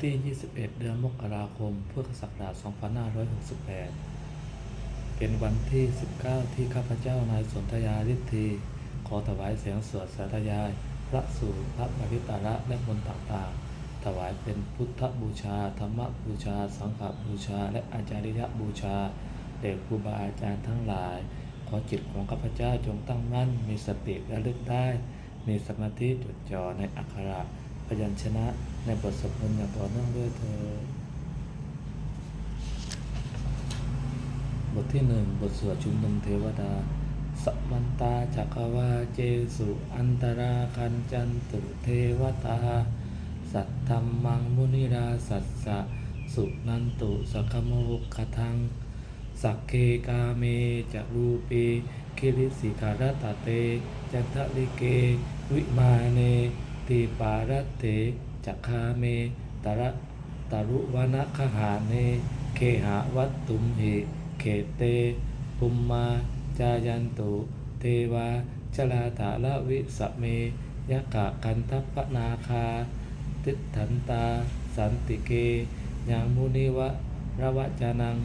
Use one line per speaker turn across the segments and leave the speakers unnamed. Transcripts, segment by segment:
วันที่ 21 เดือนมกราคม พุทธศักราช 2568 เป็นวันที่ 19 ที่ข้าพเจ้านายสนธยาฤทธีขอถวายเสียงสวดสาธยาย พระสูตรพระปริตาระและมนต์ต่างๆ ถวายเป็นพุทธบูชา ธรรมบูชา สังฆบูชา และอาจาริยบูชาแด่ครูบาอาจารย์ทั้งหลาย ขอจิตของข้าพเจ้าจงตั้งมั่น มีสติระลึกได้ มีสมาธิจดจ่อในอักขระ ยัญชนะในบทสวดมนต์อย่างต่อเนื่องด้วยเธอบทที่หนึ่งบทสวดชุมนุมเทวดาสัมันตาจักวาเจสุอันตราคันจันตุเทวตา สัตธรรมังมุนิราสัสสะสุนันตุสักโมกขทัง สักเคกาเมจะรูปีคิริสิการตเต จันทลิเก วิมาเน ตีปารเตจักคาเมตระตรุวนะคหาเนเคหาวัตตุมหิเขเตภุมมาจายันตุเทวาชลาถาละวิสเมยะกะกันทัปปนาคา ติทันตา สันติเกยังมุนิวะระวะจานัง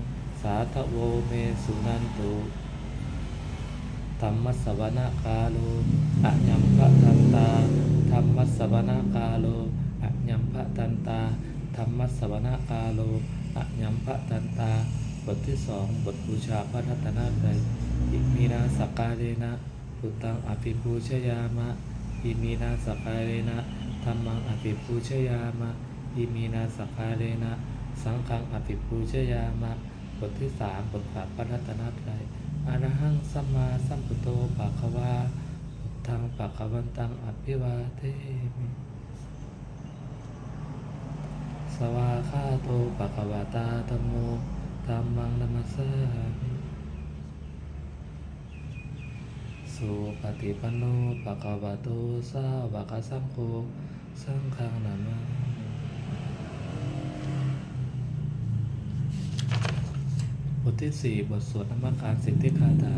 สาทโวเมสุนันตุ รรมสสวนกาโลอะยัมภะทันตาธรรมสสวนกาโลอะยัมภะทันตาธรรมสสวนกาโลอะยัมภะทันตา บทที่สองบทบูชาพระรัตนตรัยอิมีนาสกการนะพุทธังอภิปูชยามะอิมีนาสกการนะธรรมังอภิปูชยามะอิมีนาสกการนะ สังฆังอภิปูชยามะ บทที่สามบทกราบพระรัตนตรัย อรหังสัมมาสัมพุทโธปะคะวาพุทธังปะคะวันตังอภิวาเทมิสวาคาโตปะคะวะตาธัมโมธัมมังนัมสสามิสุปฏิปันโนปะคะวะโตสาวกสังโฆสังฆังนามามิ บทที่สี่บทสวดนมัการสิทธิคาถา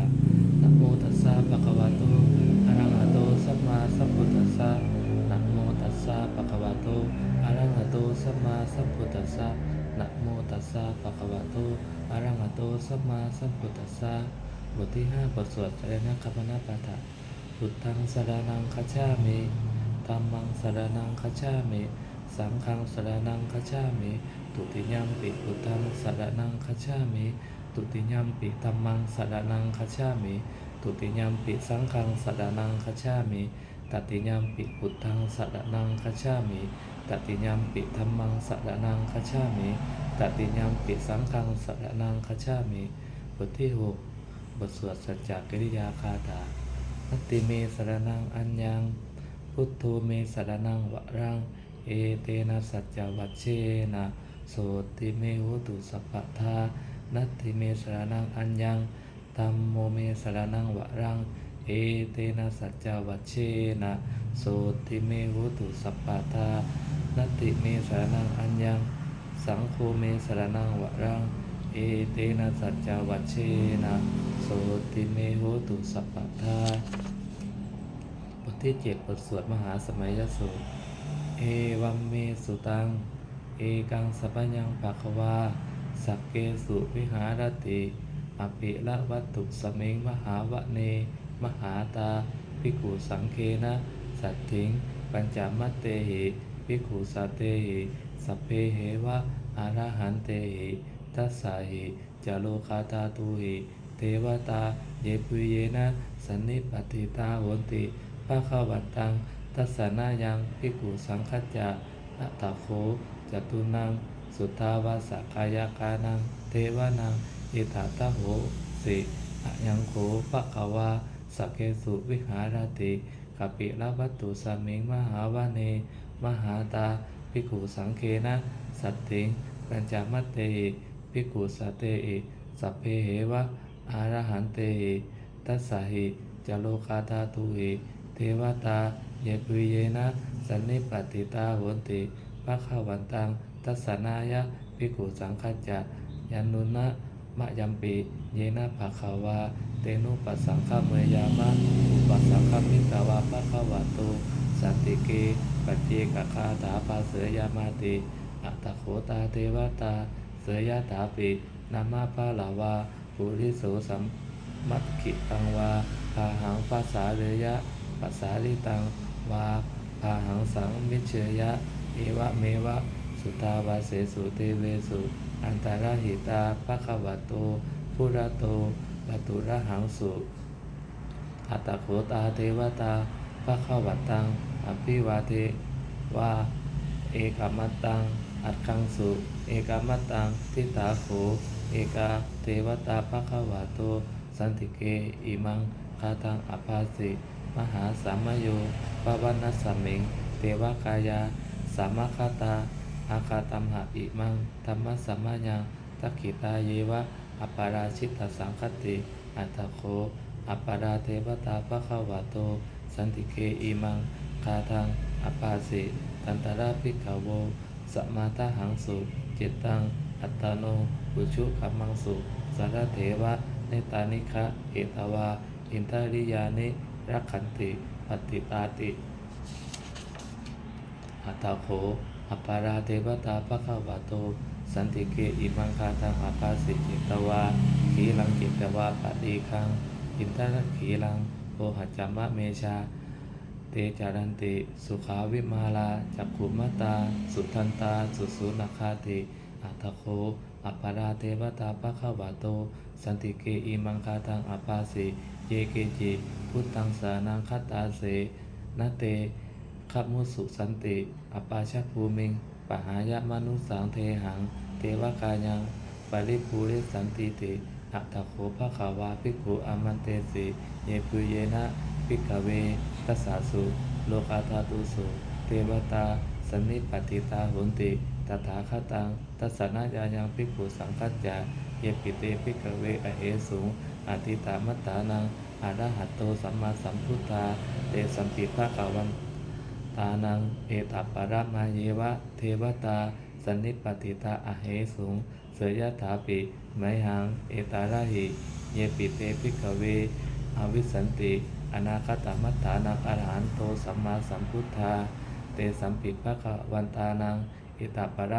นะโมตัสสะปะคะวะโตอะระหะโตสัมมาสัมพุทธัสสะนะโมตัสสะปะคะวะโตอะระหะโตสัมมาสัมพุทธัสสะนะโมตัสสะปะคะวะโตอะระหะโตสัมมาสัมพุทธัสสะบทที่ห้าบทสวดสรณคัมภนาปาฐะพุทธังสรณังคัจฉามิธัมมังสรณังคัจฉามิสังฆังสรณังคัจฉามิตุติยัมปิพุทธังสรณังคัจฉามิ ตุติยัมปิธัมมังสรณังคัจามิตุติยัมปิสังฆังสรณังคัจามิตติยัมปิพุทธังสรณังคัจามิตติยัมปิธัมมังสรณังคัจามิตติยัมปิสังฆังสรณังคัจามิบทที่หกบทสวดสัจจกิริยาคาถานัตติเมสรณังอัญญัง พุทโธเมสรณังวะรัง เอเตนะสัจจวัชเชนะ โสติเมโหตุสัพพทา นัตติเมสรณังอัญญังตัมโมเมสรณังวะรัง เอเตนะสัจจวัชเชนะโสติเมโหตุสัพพทานัตติเมสรณังอัญญัง สังโฆเมสรณังวะรัง เอเตนะสัจจวัชเชนะโสติเมโหตุสัพพทาบทที่เจ็ดบทสวดมหาสมัยยสูตรเอวัมเมสุตัง เอกังสัพพยังภะคะวา สักเกสุวิหารติอภิละวัตถุสเมงมหาวะเน มหาตาภิกขุสังเคนะ สัตถิง ปัญจมัตเตหิภิกขุสัตเตหิสัพเพเหวะอรหันเตหิทัสสะหิจาโลคาตาตุหิเทวตาเยปุเยนะสันนิปติตาโหนติภาควันตังทัสสนายังภิกขุสังคัจจะอัตโคจตุนัง สุทาวาสกายกานัง เทวานัง อิถาตโหสิอะยังโขปะคะวาสักเกสุวิหารติกปิละวัตตุสมิงมหาวาเน มหาตาภิกขุสังเคนะ สัตถิงปัญจมัตเตหิภิกขุสัตเตหิสัพเพเหวะอารหันเตหิทัสสะหิจโลคาธาตุหิเทวตา เยปุเยนะ สันนิปติตาโหนติภะควันตัง ทัสสนายะภิกขุสังคัจะยันนุนะมะยัมปิเยนะภะควาเตนุปัสสังฆเมยามะอุปัสสังฆมิตวาภะควะโตสันติเกปัจเจกคาถาภาเสยามาติอัตโขตาเทวตา เสยยะถาปินามาปาลาวาปุริโสสัมมัตขิตังวาพาหังภาษาเรยะปัสสาลิตังวาพาหังสังมิเชยะ เอวะเมวะ สุตาวาเสสุเตเวสุ อันตรหิตาภควะโตพุระโตปตุระหังสุอัตตโขตาเทวตาภควตังอภิวาเทวาเอกามัตตัง อัตคังสุ เอกามัตตัง ทิตาโข เอกาเทวตาภควะโต สันติเก อิมังคาตังอภาสิ มหาสามโยปวันัสสมิง เทวกายา สามคาตา อาคาตัมหะอิมังธรรมสัมมายังตักขิตาเยวะอปาราชิตสังคติ อัตโคอปาราเทวตาภควะโต สันติเกอิมัง คาทังอปาสิตันตระภิกขโวสมมาตาหังสุจิตตัง อัตตโนปุชุขัมมังสุสารเถวะเนตานิคะเอตวา อินทริยานิรักขันติปฏิตาติ อัตตโข อัปาราเทวตาภควะโต สันติเกอิมังคาตังอาปาสิจิตวาขีลังจิตวาปฏิคังอินทรขีลังโอหัจจามะเมชา เตจารันติ สุขาวิมาลาจักขุมตา สุทันตา สุสุนาคาติอัตโคอัปาราเทวตาภควะโต สันติเกอิมังคาตังอาปาสิเยเกจิ พุทธังสานังคตาเสนเต ขับมุสุสันติ อปาชภูมิง ปหายะมนุสังเทหัง เทวกายังปริภูริสันติติอัตโขภะขาวาภิกขุอามันเตสิ เยปุเยนะภิกขเวทัสสาสุ โลกาธาตุสุ เทวตา สนิปติตาหุนติตถาคตังตัสสนาญายังภิกขุสังคัจจาเยปิเตภิกขเวอเหสุงอติตามัตตานังอรหัตโตสัมมาสัมพุทธา เตสัมปิภะกาวัน ตานังเอตัปปรมาเยวะ เทวตา สันนิปปติตาอเหสุง เสยถาปิไมหัง เอตาระหิ เยปิเตภิกเว อวิสันติ อนาคตมัตถานังอรหันโตสัมมาสัมพุทธา เตสัมปิภะกวันตานังเอตัปปร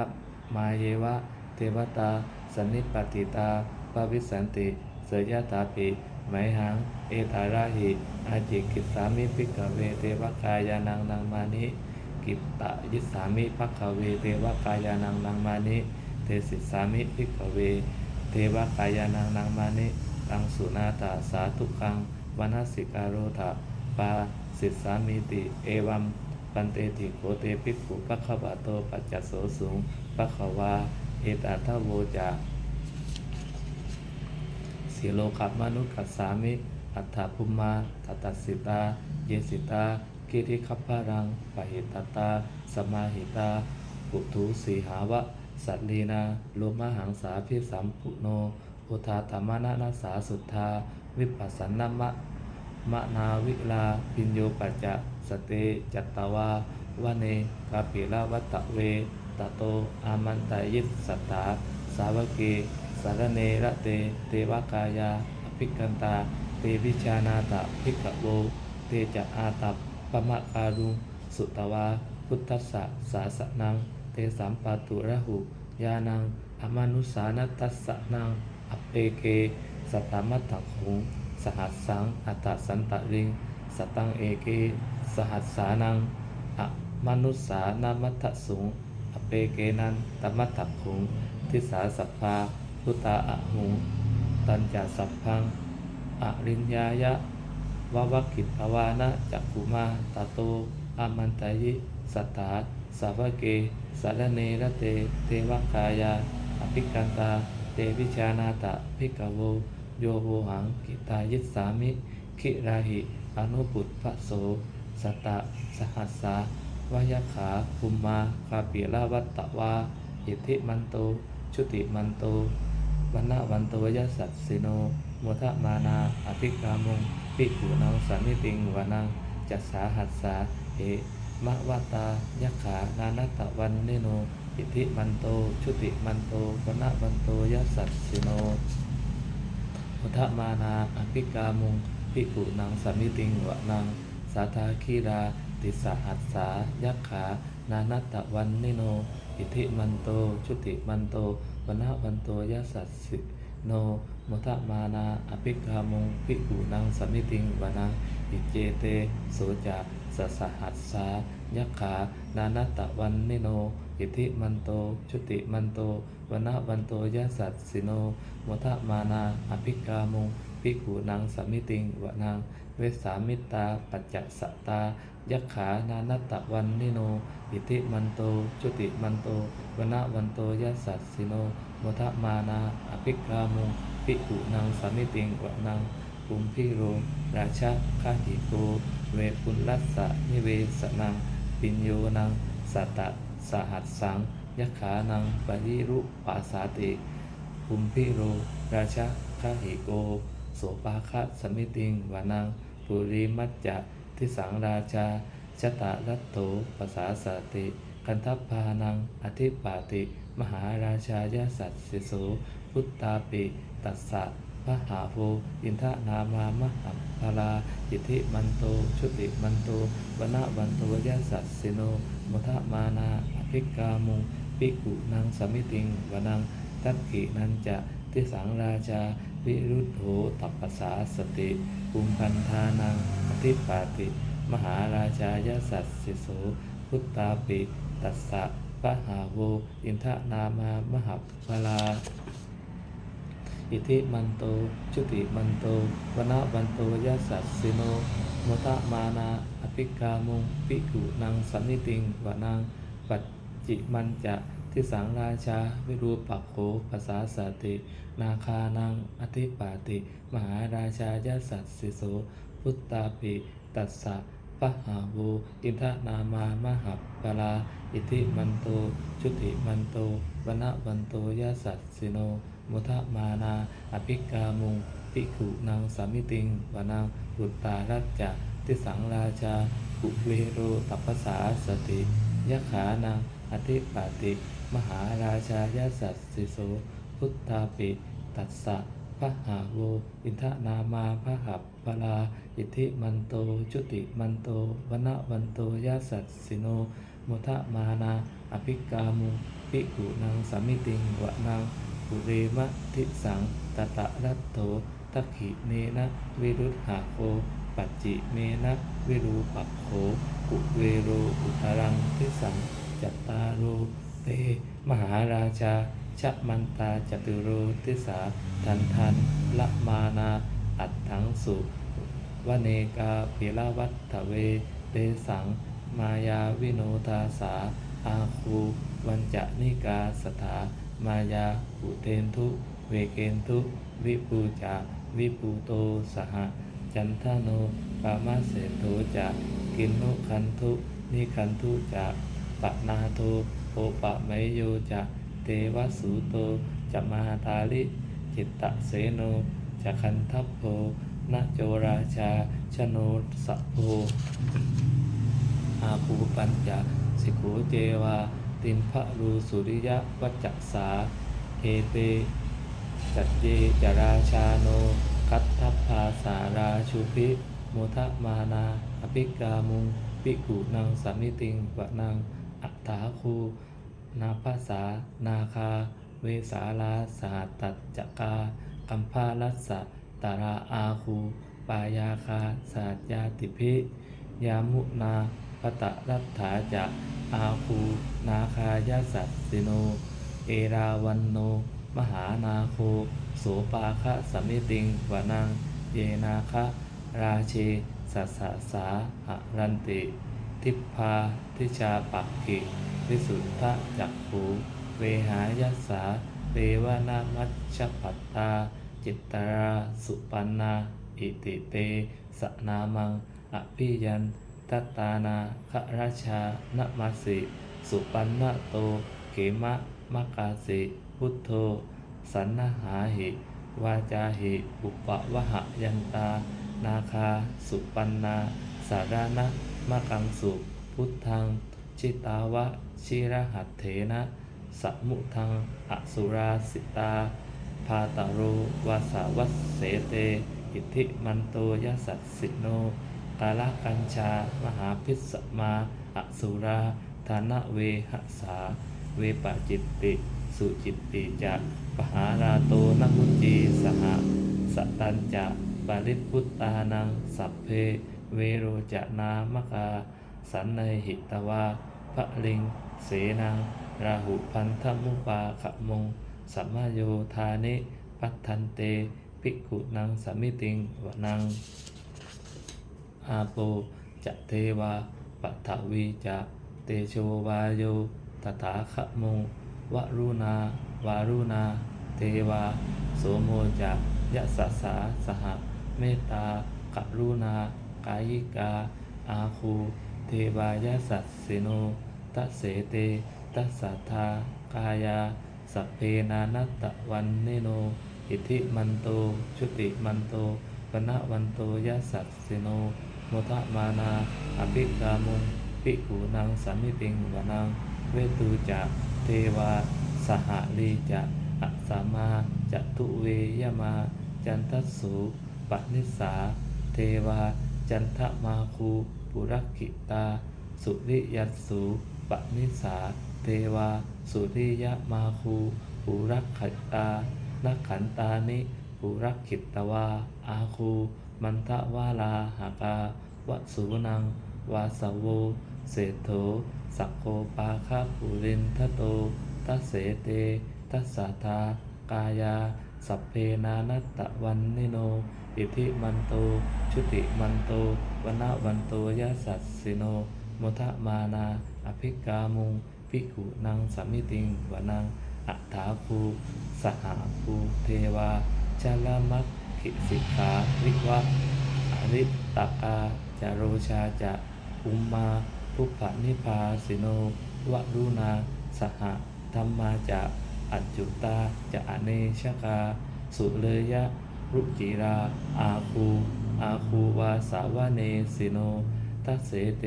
มาเยวะ เทวตา สันนิปปติตาปวิสันติ เสยยถาปิไมหัง เอตาระหิอาจิกิสามิภิกขเวเทวกายานังนังมานิกิตตะยิสามิภักขเวเทวกายานังนังมานิเทสิสามิภิกขเว เทวกายานังนังมานิตังสุนาตาสาธุคังวนัสิการโรธาปาสิสามิติเอวัมปันเตติโกเตภิกขุปัคขวะโตปัจจโสสุงปัคขวาเอตาทโวจาสีโลคัมนุกัสสามิ อัฏฐภุมมาตัตตสิตา เยสิตากิริคัพพารังปะหิตตา สมาหิตาปุถุสีหาวะ สัตลีนาโลมหังสาพิสัมปุโน อุทาตมนานาสาสุทธา วิปัสสนมะมะนาวิลา พิญโยปัจจะสเตจัตตวาวเนกาปิลาวัตะเวตโต อามันตายิสัตตา สาวเกสารเนระเตเทวกายาอภิกันตา เตวิชานาตะภิกขโว เตจะอาตับปมะการุง สุตวา พุทธสะสาสนัง เตสัมปาตุระหุ ยานัง อมานุสานัตตัสสนังอปเปเกสัตตมัตถคงสหัสสัง อัตสันตะริง สตังเอเก สหัสสานัง อมนุสานามัตถสุงอเปเกนันตมัตถคุงทิสาสัพพาพุตตาอะหุงตัญจสัพพัง อริญญายะววกิตภวานะจักขุมาตาโตอามันตายิสัตตาสาวเกสารเนระเต เทวกายา อภิกันตา เตวิชานาตะภิกขโว โยโหหังกิตายิสสามิ คิราหิ อนุปุตพะโสสตตะ สหัสสาวยขาภูมมาคาปิลาวัตตวาอิทธิมันโต ชุติมันโตวันนาวันโตยสัตสิโน มทะมานาอภิกามุงปิขุนังสันนิติงวานังจัสสาหัสสาเอมะวะตายะขานานัตตะวันเนโนอิทธิมันโต ชุติมันโตวนนาวันโตยสัตสิโนโมทะมานาอภิกามุงปิขุนังสันนิติงวานังสาธาคีราติสหัสสายักขา นานัตตะวันนิโน อิทิมันโต ชุติมันโตวนะวันโตยะสัสิโน มุทะมานาอภิกามุงภิกขุนังสมิติงวนังอิเจเตโสจะสสหัสสายักขา นานัตตะวันนิโน อิทิมันโต ชุติมันโตวนะวันโตยะสัสสิโนมุทะมานาอภิกามุงภิกขุนังสมิติงวนัง เวสามิตา ปัจจสตา ยักขา นานัตตะวันนิโน อิทิมันโตจุติมันโตวนะวันโตยัสสัสสิโนโมทะมานาอภิกามุง ภิกขุนางสามิติงวะนางปุมพิโร ราชาคาหิโก เวปุลลัสสะนิเวสนังปิญโยนังสัตตะสหัสสังยักขานังปริรุปาสาติปุมพิโร ราชาคาหิโก โสปาคะสมิติงวานังปุริมัจจะทิสังราชาชตาลัตโตภาษาสติ คันทัพพานัง อธิปาติ มหาราชายาสัตสิโส พุทธาปิตัสสะพระหาโภอินทนามามหัมพลาอิทธิมันโต ชุติมันโตวนะวันโตยาสัสิโนมุทะมานาอภิกามุงปิกุนางสมิติงวนังทักขินันจะทิสังราชา วิรุธโธตัปปสาสติปุมพันธานังอธิปาติ มหาราชายสัตสิโสพุทธาปิ ตัสสะปะหาโว อินทนามามหัพพลา อิทิมันโต ชุติมันโตวนะวันโตยะสัสสิโนโมตะมานาอภิกามุงปิกุนังสันนิติงวานังปัจจิมันจะทิสังราชา วิรูปักโขภาษาสติ นาคานังอธิปาติ มหาราชายาสัสสิโส พุทธาปิ ตัสสะปะหาโวอินทนามามหัพปลา อิทิมันโต ชุติมันโตวนะวันโตยะสัสสิโน มุทะมานาอภิกามุงปิขุนางสามิติงวานังอุตตารัจจะทิสังราชากุเวโรตัปสาสติยะขานังอธิปาติ มหาราชายาสัสสิโส พุทธาปิ ตัสสะพระหาโว อินทนามาพระหับปลา อิทธิมันโต จุติมันโตวนวันโตยาสัสสิโน มุทะมานา อภิกามุปิกุนางสามิติงวะนาง ปุเรมะทิสังตตะรัตโตทักขิเนนะวิรุธหาโค ปัจจิเมนะวิรูปักโขกุเวโรอุตรังทิสังจัตตาโรเตมหาราชาชะมันตาจตุโรทิสาทันทันละมานาอัตถังสุวเนกาปิลวัตถเวเตสัง มายาวิโนทาสาอาคู วันจะนิกาสถา มายาอุเทนทุเวเกนทุวิปูจาวิปูโตสหจันทโนปามาเสโทจะกินโนคันทุนิคันทุจะปะนาโทโอปะไมโยจะเตวสุโตจะมาตาลิจิตตะเสโนจะคันทัพโพนโจราชาชโนสัพโพอาภูปัญจสิกขุเจวา ตินพะรูสุริยะวัจจสาเอเตจัตเยจราชาโน คัตทัพพาสาราชุพิโมทะมานาอภิกามุงปิกุนังสามิติงวะนังอัตถาคู นาภาษา นาคา เวสาลาสาตัจจกากัมพาลัสสะตาราอาคู ปายาคาสาจยาติพิยามุนา ปตะรัตถาจะอาคูนาคายาสัตสิโน เอราวันโน มหานาโคโสปาคะสัมิติงวานัง เยนาคะราเชสัสสะสาหรันติ ทิพาทิชาปักกิวิสุทธะจักขูเวหายสสาเตวนามัชฌปัตตา จิตตราสุปันนา อิติเตสนามัง อภิยัน ตตานาคราชานมาสิ สุปันนโต เขมะมะกาสิ พุทโธ สันนหาหิ วาจาหิ อุปวะหะยันตา นาคา สุปันนา สารานะมะกังสุ พุทธัง ชิตาวะ ชิรหัตเถนะสัมมุทัง อสุราสิตา พาตาโรวาสาวัสเสเต อิทธิมันโตยสัสสิโน กาลกัญชา มหาพิสมาอสุราธานเวหสา เวปจิตติ สุจิตติจะปหาราโตนมุจีสหสตันจะปริพุตตานัง สัพเพ เวโรจนามกา สันในหิตวาพระลิง เสนัง ราหุพันธมุปาขมง สัมมาโยธานิปัฏทันเต ภิกขุนังสัมมิติงวนัง อาโปจะเทวาปัทวีจะเตโชวาโยตถาคโมวรุณาวารุณา เทวา โสโมจะยะสัสสาสหเมตตากรุณากายิกา อาคู เทวายาสัสสิโนตัสเสเตตัสสัทธากายา สัพเพนานัตตะวันเนโน อิทิมันโต ชุติมันโตปณะวันโตยะสัสสิโน มทะมานาอภิกามุงภิกขุนังสัมมิติงวนังเวตูจะเทวาสหลีจะอัสามาจะตุเวยมา จันทสุปนิสา เทวา จันทมาคูปุรกิตา สุริยัสสุปนิสา เทวา สุริยมาคูปุรกขตานักขันตานิปุรกขิตตวาอาคู มันทะวาลาหากาวสูนัง วาสโว เศรษโถ สักโคปาคาปุรินทโตทัสเสเตทัสสะทากายา สัพเพนานัตตะวันนิโน อิทิมันโต ชุติมันโตวนาวันโตยะสัสสิโนโมทะมานา อภิกามุงภิกขุนังสัมมิติงวนังอัฏฐาภู สหาภูเทวาจาลามัค คิสิกขาวิวะอริตตกาจาโรชาจะอุมมาภุพพนิพาสิโนวะรุณาสหธรรมาจะอัจจุตาจะอเนชกา สุเลยะ รุจิรา อาคู อาคูวาสาวเนสิโน ทัสเสเต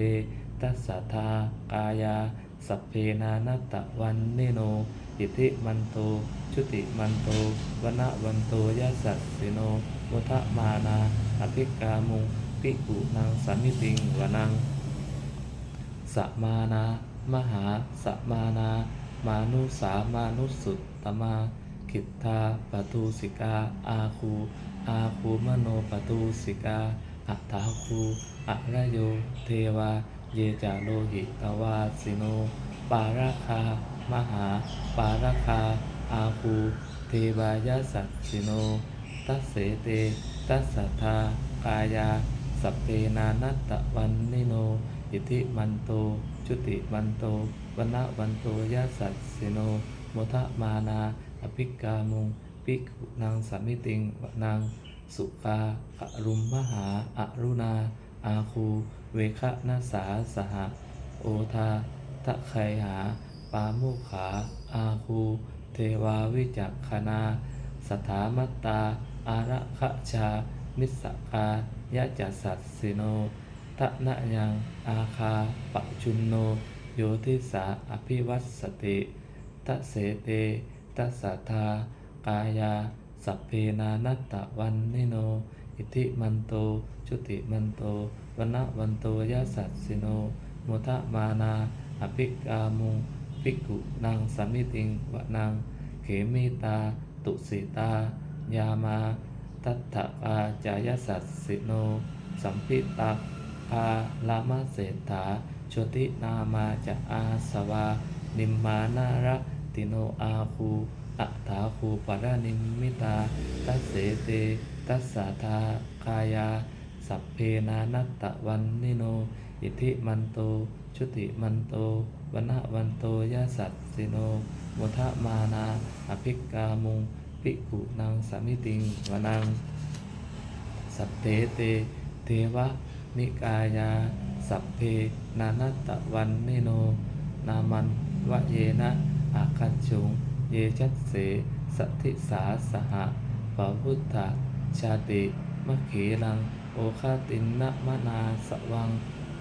ทัสสะทากายา สัพเพนานัตตะวันเนโน อิทิมันโต ชุติมันโตวนะวันโตยะสัสสิโนมุทะมานาอภิกามุงภิกุนางสัมมิติงวนังสัมมานามหาสัมมานา มานุสามานุสุตตมาคิทธาปทุสิกา อาคู อาคูมโนปทุสิกา อัตถาคูอะระโย เทวา เยจาโลหิตวาสิโน ปาราคา มหาปาราคา อาคูเทวายาสัสิโน ตัสเสเต ตัสสัทธากายา สัพเพนานัตตะวันนิโน อิทิมันโตชุติมันโตวนะวันโตยะสัสิโนโมทะมานา อภิกามุงภิกขุนางสัมมิติงวนังสุปาอรุมมหาอรุณา อาคู เวคะนาสาสหโอทาทะไคหา ปาโมขา อาคูเทวาวิจักขณา สถามัตตา อาระคะชา มิสกายะจัสสัสสิโนทะนะยัง อาคาปะชุนโน โยทิสาอภิวัตสติตะเสเตตัสสะทากายา สัพเพนานัตตะวันนิโน อิทิมันโต ชุติมันโตวนะวันโตยะสัสสิโนโมทะมานา อภิกามุง ภิกขุนางสัมมิติงวะนางเขมิตา ตุสิตา ยามาตัตถกาจายสัสสิโน สัมพิตาพาลามะเศรษฐาชตินามาจะอาสวา นิมมานาระติโนอาคูอัฏฐาคูปะระนิมมิตา ตัสเสเต ตัสสะทากายา สัพเพนานัตตะวันนิโน อิทิมันโต ชุติมันโตวนะวันโตยะสัสสิโนโมทะมานาอภิกามุงภิกขุนางสามิติงวนัง สัพเพเต เทวะ นิกายา สัพเพ นานัตตะวันนิโน นามันวะเยนะอาคัจฉุง เยจัสเส สัทธิสาสหะปะพุทธชาติมะเขลัง โอคาตินนะมะนาสวัง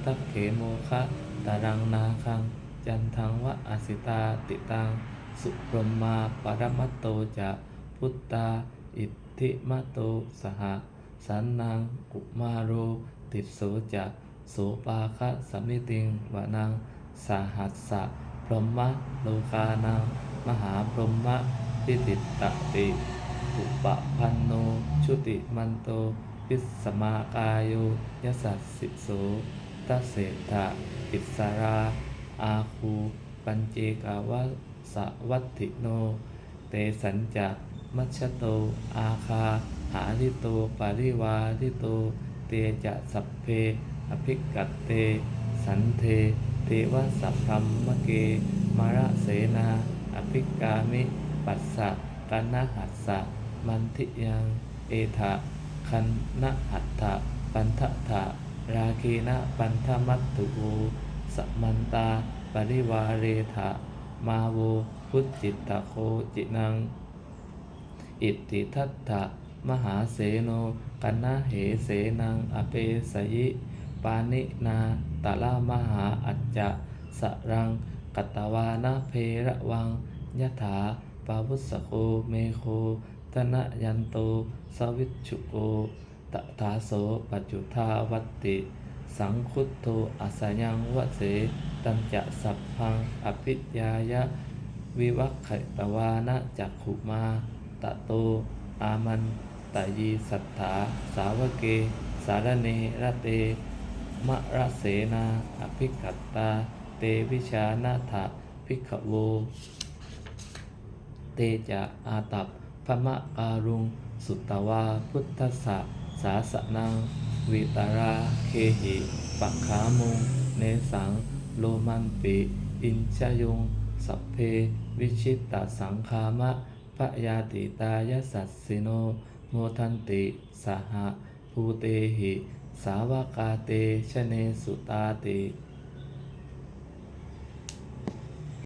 ทักเขโมคะตารังนาคัง จันทังวะอาสิตาติตัง สุพรหมาปรมัตโตจะพุทธาอิทธิมะโตสหสันนางกุมาโร ติดโสจะโสปาคะสมิติงวะนังสาหัสสะพรหมโลกานังมหาพรหมทิติตติอุปพันโน ชุติมันโตวิสสมากายโยยสัสสิโส ตัสเสถะอิสรา อาคู ปัญเจกาวะสวัตถิโน เตสัญจะมัชโต อาคา หาริโต ปาริวาริโต เตจะสัพเพ อภิกัตเต สันเท เทวสัพพมมะเก มาระเสนา อภิกามิ ปัสสะกันนหัสสะ มันทิยัง เอทะคันนหัตถะปันทะถะ ราคีนะปันทมัตตุโสัมมันตาปริวาเรทะมาโวพุทจิตตะโคจินัง อิติทัตถะมหาเสโนกันนะเหเสนังอเปสยิปานินาตะละมหาอัจจะสรังกัตวานะเพระวังยถาปาวุสโกเมโคตนะยันโตสวิชุโก ตถาโสปัจจุทาวัตติ สังคุตโตอัสยังวเสตัญจะสัพพังอภิญญายะ วิวัคไขตวานะจักขุมาตะโต อามันตยีสัทธาสาวเก สารเนระเต มะระเสนาอภิกัตตา เตวิชานาถะภิกขโว เตจะอาตับพมะการุง สุตตวาพุทธสสะ สาสนัง วิตาราเคหิปักขามุง เนสัง โลมันปิ อินชยุงสัพเพ วิชิตตสังคามะพะยาติตายสัสสิโน โมทันติ สหภูเตหิ สาวกาเตชเนสุตาติ